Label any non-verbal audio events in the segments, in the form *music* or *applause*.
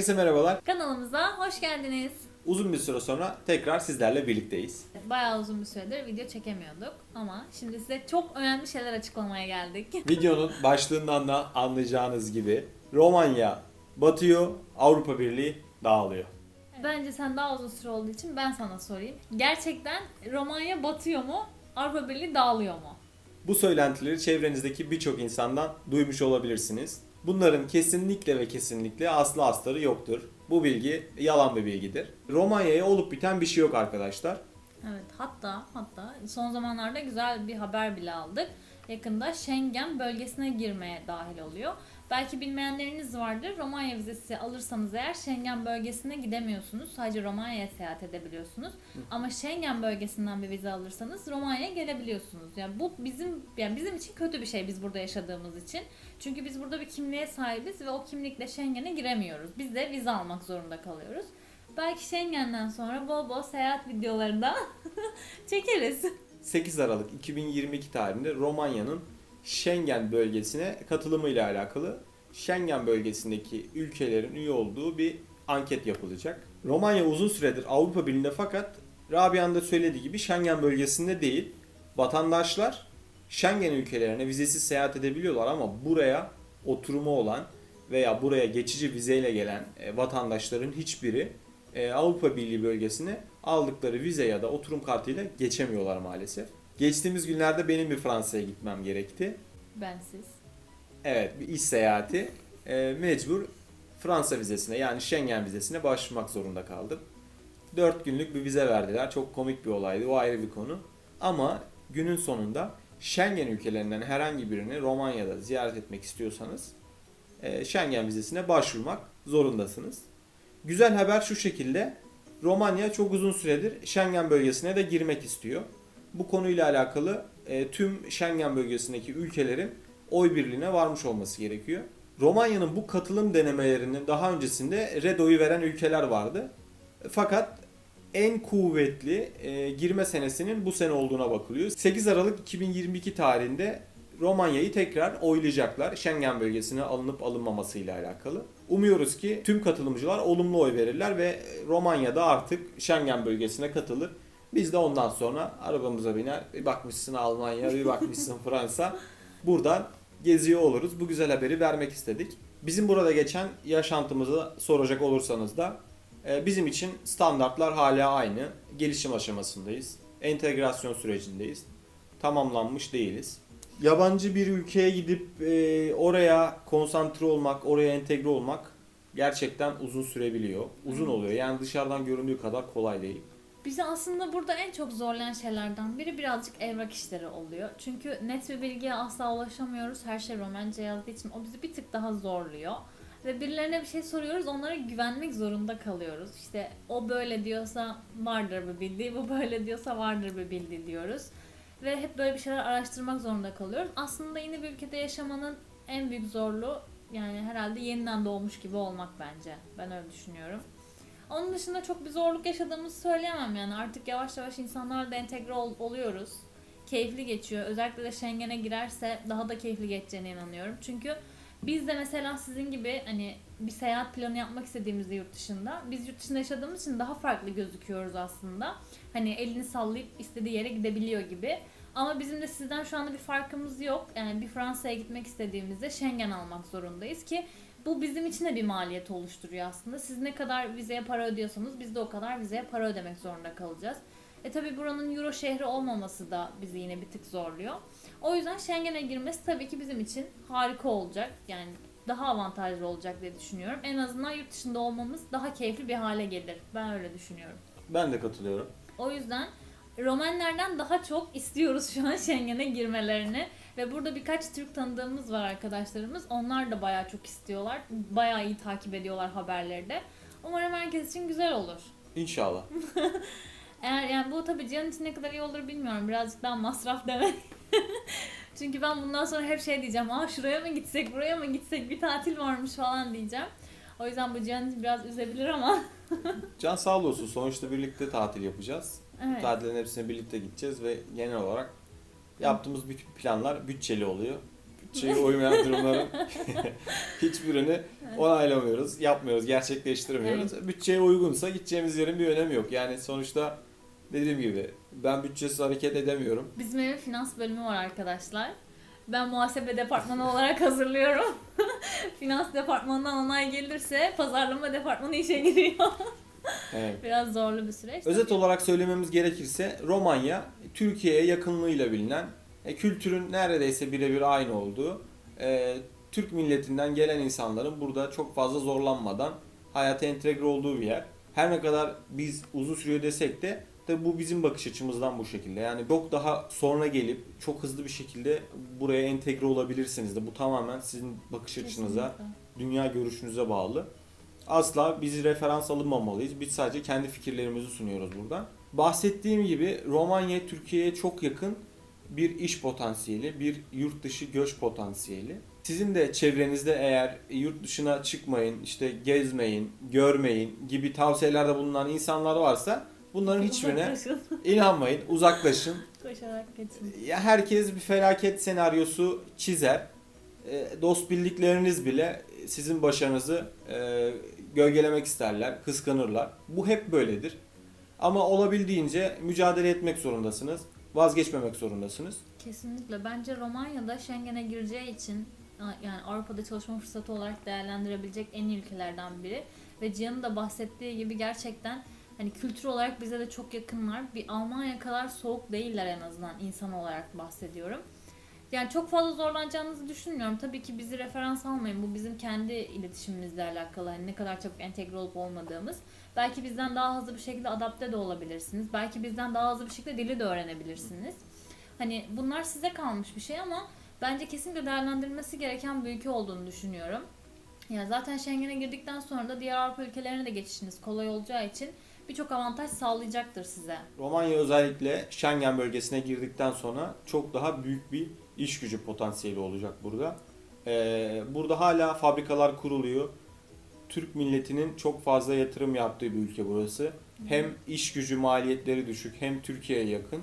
Herkese merhabalar. Kanalımıza hoş geldiniz. Uzun bir süre sonra tekrar sizlerle birlikteyiz. Bayağı uzun bir süredir video çekemiyorduk ama şimdi size çok önemli şeyler açıklamaya geldik. *laughs* Videonun başlığından da anlayacağınız gibi Romanya batıyor, Avrupa Birliği dağılıyor. Bence sen daha uzun süre olduğu için ben sana sorayım. Gerçekten Romanya batıyor mu? Avrupa Birliği dağılıyor mu? Bu söylentileri çevrenizdeki birçok insandan duymuş olabilirsiniz. Bunların kesinlikle ve kesinlikle aslı astarı yoktur. Bu bilgi yalan bir bilgidir. Romanya'ya olup biten bir şey yok arkadaşlar. Evet hatta hatta son zamanlarda güzel bir haber bile aldık. Yakında Schengen bölgesine girmeye dahil oluyor. Belki bilmeyenleriniz vardır. Romanya vizesi alırsanız eğer Schengen bölgesine gidemiyorsunuz. Sadece Romanya'ya seyahat edebiliyorsunuz. Ama Schengen bölgesinden bir vize alırsanız Romanya'ya gelebiliyorsunuz. Yani bu bizim yani bizim için kötü bir şey biz burada yaşadığımız için. Çünkü biz burada bir kimliğe sahibiz ve o kimlikle Schengen'e giremiyoruz. Biz de vize almak zorunda kalıyoruz. Belki Schengen'den sonra bol bol seyahat videolarında *laughs* çekeriz. 8 Aralık 2022 tarihinde Romanya'nın Schengen bölgesine katılımıyla alakalı Schengen bölgesindeki ülkelerin üye olduğu bir anket yapılacak. Romanya uzun süredir Avrupa Birliği'nde fakat Rabia'nın da söylediği gibi Schengen bölgesinde değil. Vatandaşlar Schengen ülkelerine vizesiz seyahat edebiliyorlar ama buraya oturumu olan veya buraya geçici vizeyle gelen e, vatandaşların hiçbiri e, Avrupa Birliği bölgesine aldıkları vize ya da oturum kartıyla geçemiyorlar maalesef. Geçtiğimiz günlerde benim bir Fransa'ya gitmem gerekti. Bensiz. Evet bir iş seyahati e, mecbur Fransa vizesine yani Schengen vizesine başvurmak zorunda kaldım. 4 günlük bir vize verdiler. Çok komik bir olaydı. O ayrı bir konu. Ama günün sonunda Schengen ülkelerinden herhangi birini Romanya'da ziyaret etmek istiyorsanız e, Schengen vizesine başvurmak zorundasınız. Güzel haber şu şekilde. Romanya çok uzun süredir Schengen bölgesine de girmek istiyor. Bu konuyla alakalı e, tüm Schengen bölgesindeki ülkelerin oy birliğine varmış olması gerekiyor. Romanya'nın bu katılım denemelerinin daha öncesinde red oyu veren ülkeler vardı. Fakat en kuvvetli e, girme senesinin bu sene olduğuna bakılıyor. 8 Aralık 2022 tarihinde Romanya'yı tekrar oylayacaklar Schengen bölgesine alınıp alınmamasıyla alakalı. Umuyoruz ki tüm katılımcılar olumlu oy verirler ve Romanya'da artık Schengen bölgesine katılır. Biz de ondan sonra arabamıza biner, bir bakmışsın Almanya, bir bakmışsın *laughs* Fransa. Buradan geziyor oluruz. Bu güzel haberi vermek istedik. Bizim burada geçen yaşantımızı soracak olursanız da e, bizim için standartlar hala aynı. Gelişim aşamasındayız. Entegrasyon sürecindeyiz. Tamamlanmış değiliz. Yabancı bir ülkeye gidip e, oraya konsantre olmak, oraya entegre olmak gerçekten uzun sürebiliyor. Uzun oluyor. Yani dışarıdan göründüğü kadar kolay değil. Bizi aslında burada en çok zorlayan şeylerden biri birazcık evrak işleri oluyor. Çünkü net bir bilgiye asla ulaşamıyoruz. Her şey Romence yazdığı için o bizi bir tık daha zorluyor. Ve birilerine bir şey soruyoruz, onlara güvenmek zorunda kalıyoruz. İşte o böyle diyorsa vardır bir bildiği, bu böyle diyorsa vardır bir bildiği diyoruz. Ve hep böyle bir şeyler araştırmak zorunda kalıyoruz. Aslında yeni bir ülkede yaşamanın en büyük zorluğu yani herhalde yeniden doğmuş gibi olmak bence. Ben öyle düşünüyorum. Onun dışında çok bir zorluk yaşadığımızı söyleyemem yani. Artık yavaş yavaş insanlarla da entegre ol- oluyoruz. Keyifli geçiyor. Özellikle de Schengen'e girerse daha da keyifli geçeceğine inanıyorum. Çünkü biz de mesela sizin gibi hani bir seyahat planı yapmak istediğimizde yurt dışında biz yurt dışında yaşadığımız için daha farklı gözüküyoruz aslında. Hani elini sallayıp istediği yere gidebiliyor gibi. Ama bizim de sizden şu anda bir farkımız yok. Yani bir Fransa'ya gitmek istediğimizde Schengen almak zorundayız ki bu bizim için de bir maliyet oluşturuyor aslında. Siz ne kadar vizeye para ödüyorsanız biz de o kadar vizeye para ödemek zorunda kalacağız. E tabi buranın euro şehri olmaması da bizi yine bir tık zorluyor. O yüzden Schengen'e girmesi tabii ki bizim için harika olacak. Yani daha avantajlı olacak diye düşünüyorum. En azından yurt dışında olmamız daha keyifli bir hale gelir. Ben öyle düşünüyorum. Ben de katılıyorum. O yüzden Romenlerden daha çok istiyoruz şu an Schengen'e girmelerini. Ve burada birkaç Türk tanıdığımız var arkadaşlarımız. Onlar da bayağı çok istiyorlar. Bayağı iyi takip ediyorlar haberleri de. Umarım herkes için güzel olur. İnşallah. *laughs* Eğer yani bu tabii Cihan için ne kadar iyi olur bilmiyorum. Birazcık daha masraf demek. *laughs* Çünkü ben bundan sonra hep şey diyeceğim. Aa şuraya mı gitsek, buraya mı gitsek bir tatil varmış falan diyeceğim. O yüzden bu Cihan için biraz üzebilir ama. *laughs* Can sağ olsun. Sonuçta birlikte tatil yapacağız. evet. Tatillerin hepsine birlikte gideceğiz ve genel olarak yaptığımız bütün planlar bütçeli oluyor. bütçeye uymayan *laughs* durumların *laughs* hiçbirini onaylamıyoruz, yapmıyoruz, gerçekleştirmiyoruz. Bütçeye uygunsa gideceğimiz yerin bir önemi yok. Yani sonuçta dediğim gibi ben bütçesiz hareket edemiyorum. Bizim evin finans bölümü var arkadaşlar. Ben muhasebe departmanı olarak *laughs* hazırlıyorum. finans departmanından onay gelirse pazarlama departmanı işe giriyor. *laughs* Evet. Biraz zorlu bir süreç. Özet olarak söylememiz gerekirse Romanya Türkiye'ye yakınlığıyla bilinen, e, kültürün neredeyse birebir aynı olduğu, e, Türk milletinden gelen insanların burada çok fazla zorlanmadan hayata entegre olduğu bir yer. Her ne kadar biz uzun sürüyor desek de tabi bu bizim bakış açımızdan bu şekilde. Yani çok daha sonra gelip çok hızlı bir şekilde buraya entegre olabilirsiniz de bu tamamen sizin bakış açınıza, Kesinlikle. dünya görüşünüze bağlı. Asla bizi referans alınmamalıyız. Biz sadece kendi fikirlerimizi sunuyoruz buradan. Bahsettiğim gibi Romanya Türkiye'ye çok yakın bir iş potansiyeli, bir yurt dışı göç potansiyeli. Sizin de çevrenizde eğer yurt dışına çıkmayın, işte gezmeyin, görmeyin gibi tavsiyelerde bulunan insanlar varsa bunların hiçbirine *laughs* inanmayın, uzaklaşın. Koşarak geçin. Ya herkes bir felaket senaryosu çizer. E, Dost bildikleriniz bile sizin başarınızı e, gölgelemek isterler, kıskanırlar. Bu hep böyledir. Ama olabildiğince mücadele etmek zorundasınız. Vazgeçmemek zorundasınız. Kesinlikle. Bence Romanya'da Schengen'e gireceği için yani Avrupa'da çalışma fırsatı olarak değerlendirebilecek en iyi ülkelerden biri. Ve Cihan'ın da bahsettiği gibi gerçekten hani kültür olarak bize de çok yakınlar. Bir Almanya kadar soğuk değiller en azından insan olarak bahsediyorum. Yani çok fazla zorlanacağınızı düşünmüyorum. Tabii ki bizi referans almayın. Bu bizim kendi iletişimimizle alakalı. Hani ne kadar çok entegre olup olmadığımız. Belki bizden daha hızlı bir şekilde adapte de olabilirsiniz. Belki bizden daha hızlı bir şekilde dili de öğrenebilirsiniz. Hani bunlar size kalmış bir şey ama bence kesinlikle değerlendirilmesi gereken bir ülke olduğunu düşünüyorum. Ya zaten Schengen'e girdikten sonra da diğer Avrupa ülkelerine de geçişiniz kolay olacağı için birçok avantaj sağlayacaktır size. Romanya özellikle Schengen bölgesine girdikten sonra çok daha büyük bir iş gücü potansiyeli olacak burada. Ee, burada hala fabrikalar kuruluyor. Türk milletinin çok fazla yatırım yaptığı bir ülke burası. Hem iş gücü maliyetleri düşük hem Türkiye'ye yakın.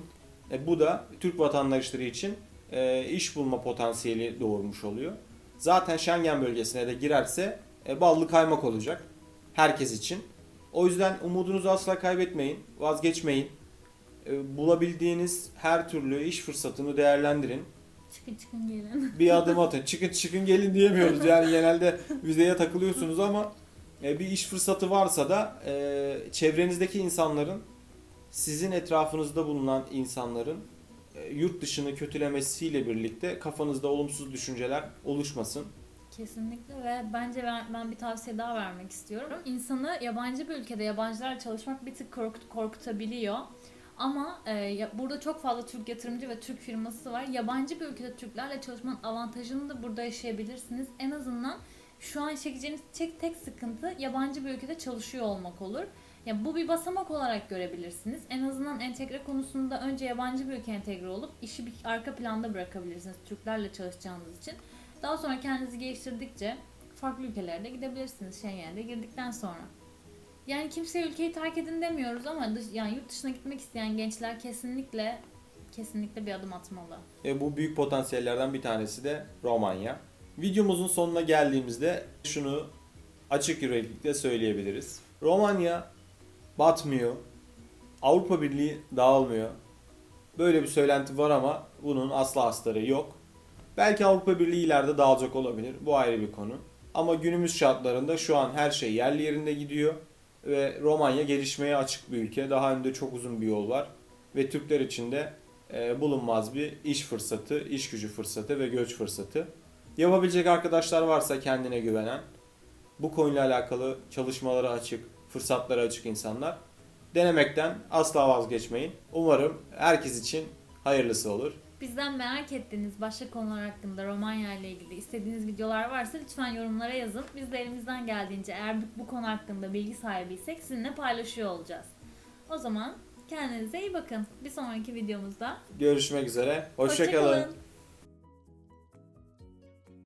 E, bu da Türk vatandaşları için e, iş bulma potansiyeli doğurmuş oluyor. Zaten Schengen bölgesine de girerse e, ballı kaymak olacak herkes için. O yüzden umudunuzu asla kaybetmeyin, vazgeçmeyin. E, bulabildiğiniz her türlü iş fırsatını değerlendirin. Çıkın çıkın gelin. Bir adım atın. Çıkın çıkın gelin diyemiyoruz. Yani genelde vizeye takılıyorsunuz ama e, bir iş fırsatı varsa da e, çevrenizdeki insanların sizin etrafınızda bulunan insanların e, yurt dışını kötülemesiyle birlikte kafanızda olumsuz düşünceler oluşmasın. Kesinlikle ve bence ben, ben bir tavsiye daha vermek istiyorum. İnsanı yabancı bir ülkede yabancılarla çalışmak bir tık korkut, korkutabiliyor. Ama e, burada çok fazla Türk yatırımcı ve Türk firması var. Yabancı bir ülkede Türklerle çalışmanın avantajını da burada yaşayabilirsiniz. En azından şu an çekeceğiniz tek, tek sıkıntı yabancı bir ülkede çalışıyor olmak olur. Ya bu bir basamak olarak görebilirsiniz. En azından entegre konusunda önce yabancı bir ülke entegre olup işi bir arka planda bırakabilirsiniz Türklerle çalışacağınız için. Daha sonra kendinizi geliştirdikçe farklı ülkelere de gidebilirsiniz Schengen'e girdikten sonra. Yani kimseye ülkeyi terk edin demiyoruz ama dış, yani yurt dışına gitmek isteyen gençler kesinlikle kesinlikle bir adım atmalı. E, bu büyük potansiyellerden bir tanesi de Romanya. Videomuzun sonuna geldiğimizde şunu açık yüreklilikle söyleyebiliriz. Romanya batmıyor. Avrupa Birliği dağılmıyor. Böyle bir söylenti var ama bunun asla astarı yok. Belki Avrupa Birliği ileride dağılacak olabilir. Bu ayrı bir konu. Ama günümüz şartlarında şu an her şey yerli yerinde gidiyor ve Romanya gelişmeye açık bir ülke. Daha önde çok uzun bir yol var ve Türkler için de e, bulunmaz bir iş fırsatı, iş gücü fırsatı ve göç fırsatı. Yapabilecek arkadaşlar varsa kendine güvenen, bu konuyla alakalı çalışmalara açık, fırsatlara açık insanlar denemekten asla vazgeçmeyin. Umarım herkes için hayırlısı olur. Bizden merak ettiğiniz başka konular hakkında Romanya ile ilgili istediğiniz videolar varsa lütfen yorumlara yazın. Biz de elimizden geldiğince eğer bu, konu hakkında bilgi sahibiysek sizinle paylaşıyor olacağız. O zaman kendinize iyi bakın. Bir sonraki videomuzda Görüşmek üzere. Hoşçakalın. hoşça kalın.